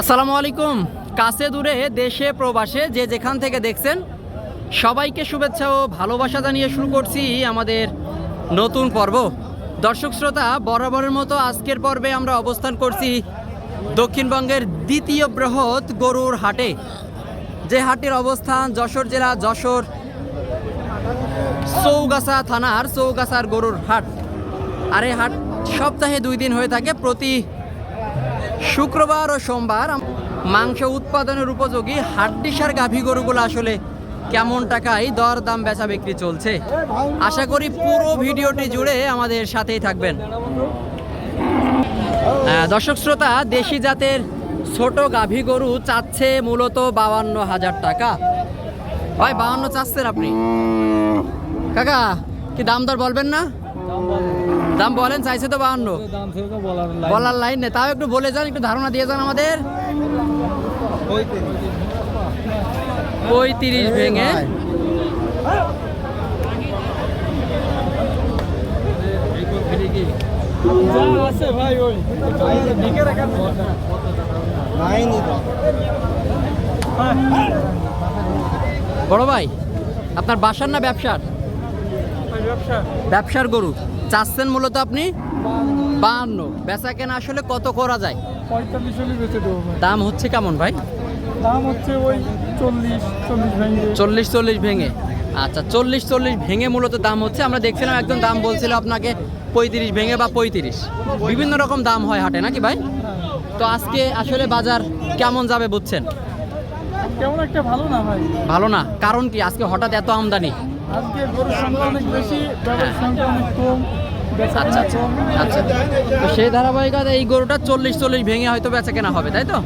আসসালামু আলাইকুম। কাছে দূরে দেশে, প্রবাসে যে যেখান থেকে দেখছেন, সবাইকে শুভেচ্ছা ও ভালোবাসা জানিয়ে শুরু করছি আমাদের নতুন পর্ব। দর্শক শ্রোতা, বরাবরের মতো আজকের পর্বে আমরা অবস্থান করছি দক্ষিণবঙ্গের দ্বিতীয় বৃহৎ গরুর হাটে। যে হাটের অবস্থান যশোর জেলা, যশোর চৌগাছা থানার চৌগাছার গরুর হাট। আর এই হাট সপ্তাহে দুই দিন হয়ে থাকে প্রতি শুক্রবার ও সোমবার মাংস উৎপাদনের উপযোগী হাড্ডিসার গাভী গরুগুলো আসলে কেমন টাকায় দর দাম বেচা বিক্রি চলছে? আশা করি পুরো ভিডিওটি জুড়ে আমাদের সাথেই থাকবেন। দর্শক শ্রোতা দেশি জাতের ছোট গাভী গরু চাচ্ছে মূলত বাউান্ন হাজার টাকা। ভাই বাউান্ন চাচ্ছেন আপনি? কাকা কি দাম দর বলবেন না? দাম বলেন চাইছে তো বাউান্ন দাম বলার লাইন। নেই তাও একটু বলে যান একটু ধারণা দিয়ে যান আমাদের। পঁয়ত্রিশ ভেঙে। বড় ভাই আপনার বাসার না ব্যবসার। ব্যবসার গরু। চাচ্ছেন মূলত আপনি? বাহান্ন। বেচা কেনা আসলে কত করা যায়? দাম হচ্ছে কেমন ভাই? দাম হচ্ছে ওই চল্লিশ চল্লিশ ভেঙে। চল্লিশ চল্লিশ ভেঙে। আচ্ছা চল্লিশ চল্লিশ ভেঙে মূলত দাম হচ্ছে। আমরা দেখছিলাম একজন দাম বলছিল আপনাকে পঁয়ত্রিশ ভেঙে বা পঁয়ত্রিশ। বিভিন্ন রকম দাম হয় হাটে নাকি ভাই? তো আজকে আসলে বাজার কেমন যাবে বুঝছেন? কেমন একটা ভালো না ভাই। ভালো না? কারণ কি? আজকে হঠাৎ এত আমদানি। আজকে গরুর সংখ্যা অনেক বেশি সংখ্যা অনেক কম। আচ্ছা আচ্ছা আচ্ছা। তো সেই ধারাবাহিকতা এই গরুটা চল্লিশ চল্লিশ ভেঙে হয়তো বেচা কেনা হবে, তাই তো?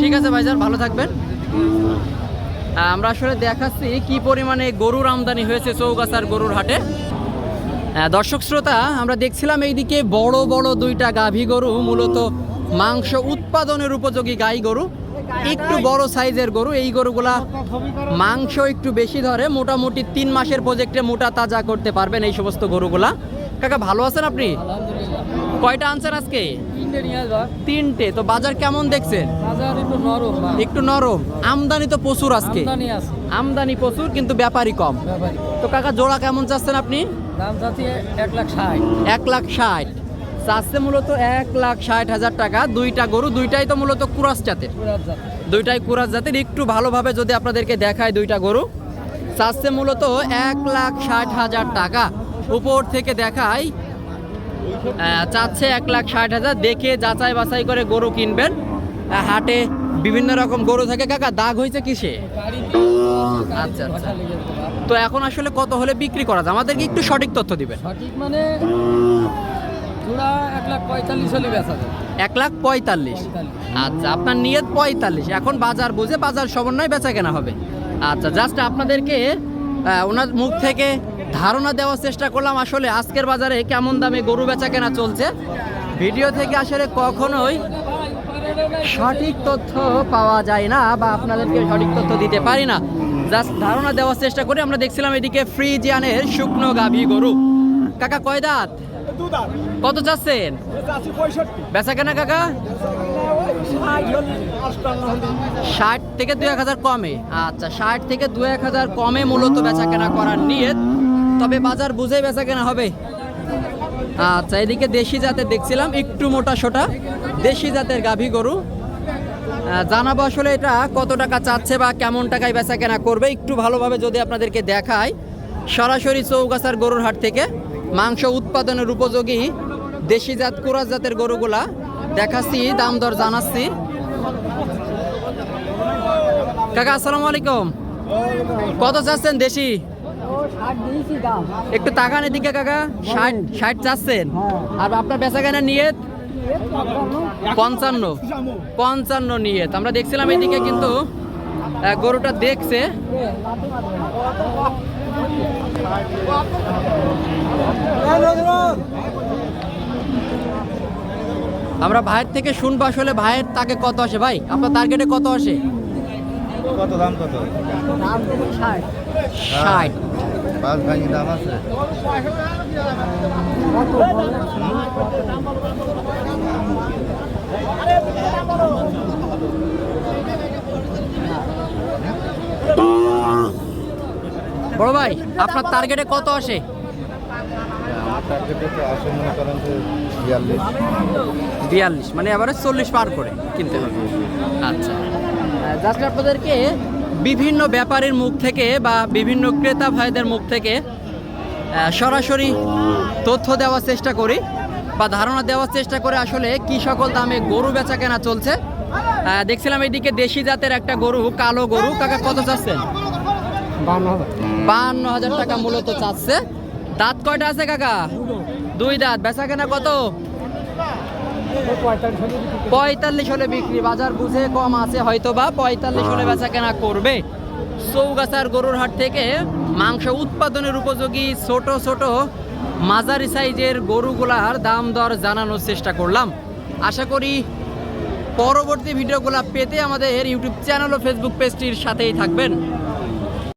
ঠিক আছে ভাইজান, ভালো থাকবেন। আমরা আসলে দেখাচ্ছি কি পরিমাণে গরুর আমদানি হয়েছে চৌগাছার গরুর হাটে। দর্শক শ্রোতা, আমরা দেখছিলাম এইদিকে বড় বড় দুইটা গাভী গরু, মূলত মাংস উৎপাদনের উপযোগী গাই গরু। একটু বড় সাইজের গরু, এই গরুগুলা মাংস একটু বেশি ধরে, মোটামুটি তিন মাসের প্রজেক্টে মোটা তাজা করতে পারবেন এই সমস্ত গরুগুলা। কাকা ভালো আছেন আপনি? কয়টা আনছেন আজকে? তিনটে তো বাজার কেমন দেখছেন? বাজার একটু নরম একটু নরম। আমদানি তো প্রচুর আজকে। আমদানি প্রচুর কিন্তু ব্যাপারই কম। তো কাকা জোড়া কেমন চাচ্ছেন আপনি? এক লাখ ষাট। চাচ্ছে মূলত এক লাখ ষাট হাজার টাকা। দুইটা গরু দুইটাই তো মূলত কুরাস জাতের। দুইটাই কুরাস জাতের। একটু ভালোভাবে যদি আপনাদেরকে দেখায় দুইটা গরু। চাচ্ছে মূলত এক লাখ ষাট হাজার টাকা। উপর থেকে দেখাই চাচ্ছে এক লাখ ষাট হাজার। দেখে যাচাই বাছাই করে গরু কিনবেন। হাটে বিভিন্ন রকম গরু থাকে। কাকা দাগ হয়েছে কিসে? আচ্ছা আচ্ছা। তো এখন আসলে কত হলে বিক্রি করা যায়? আমাদেরকে একটু সঠিক তথ্য দিবেন। সঠিক মানে এক লাখ পঁয়তাল্লিশ আচ্ছা আপনার নিয়ত পঁয়তাল্লিশ। এখন বাজার বুঝে বাজার সমন্বয় বেচা কেনা হবে। আচ্ছা জাস্ট আপনাদেরকে ওনার মুখ থেকে ধারণা দেওয়ার চেষ্টা করলাম আসলে আজকের বাজারে কেমন দামে গরু বেচা কেনা চলছে। ভিডিও থেকে আসলে কখনোই সঠিক তথ্য পাওয়া যায় না বা আপনাদেরকে সঠিক তথ্য দিতে পারি না। জাস্ট ধারণা দেওয়ার চেষ্টা করে আমরা দেখছিলাম এদিকে ফ্রিজিয়ানের শুকনো গাভী গরু। কাকা কয় দাঁত? কত চাচ্ছেন? বেচা কেনা কাকা? ষাট থেকে দু এক হাজার কমে। আচ্ছা ষাট থেকে দু এক হাজার কমে মূলত বেচা কেনা করার নিয়ত। তবে বাজার বুঝে বেচা কেনা হবে। আচ্ছা এদিকে দেশি জাতের দেখছিলাম, একটু মোটা সোটা, দেশি জাতের গাভী গরু। জানাব আসলে এটা কত টাকা চাচ্ছে বা কেমন টাকায় বেচা কেনা করবে, একটু ভালোভাবে যদি আপনাদেরকে দেখায় সরাসরি চৌগাছার গরুর হাট থেকে মাংস উৎপাদনের উপযোগী দেশি জাত, কুরাস জাতের গরুগুলা দেখাচ্ছি, দাম দর জানাচ্ছি। কাকা, আসসালামু আলাইকুম। কত চাচ্ছেন দেশি? একটু তাকান এদিকে কাকা। ষাট ষাট চাচ্ছেন। আর আপনার বেচা কেনা নিয়ে পঞ্চান্ন। পঞ্চান্ন নিয়ে আমরা দেখছিলাম এদিকে কিন্তু গরুটা দেখছে। আমরা ভাইয়ের থেকে শুনব আসলে ভাইয়ের তাকে কত আসে ভাই? আপনার টার্গেটে কত আসে? কত দাম কত? ষাট। বাস ভাঙি দাম আছে। বড় ভাই আপনার টার্গেটে কত আসে? বিয়াল্লিশ। মানে এবারে চল্লিশ পার করে কিনতে হবে। আচ্ছা। আপনাদেরকে বিভিন্ন ব্যাপারীর মুখ থেকে বা বিভিন্ন ক্রেতা ভাইদের মুখ থেকে সরাসরি তথ্য দেওয়ার চেষ্টা করি বা ধারণা দেওয়ার চেষ্টা করে আসলে কি সকল দামে গরু বেচা কেনা চলছে দেখছিলাম এইদিকে দেশি জাতের একটা গরু, কালো গরু। কাকা, কত চাচ্ছেন বাহান্ন হাজার টাকা মূলত চাচ্ছে। দাঁত কয়টা আছে কাকা? দুই দাঁত। বেচা কেনা কত? পঁয়তাল্লিশ হলে বিক্রি বাজার বুঝে কম আছে হয়তো বা পঁয়তাল্লিশ হলে বেচা কেনা করবে। চৌগাছার গরুর হাট থেকে মাংস উৎপাদনের উপযোগী ছোট ছোট মাঝারি সাইজের গরুগুলার দাম দর জানানোর চেষ্টা করলাম। আশা করি পরবর্তী ভিডিওগুলো পেতে আমাদের ইউটিউব চ্যানেল ও ফেসবুক পেজটির সাথেই থাকবেন।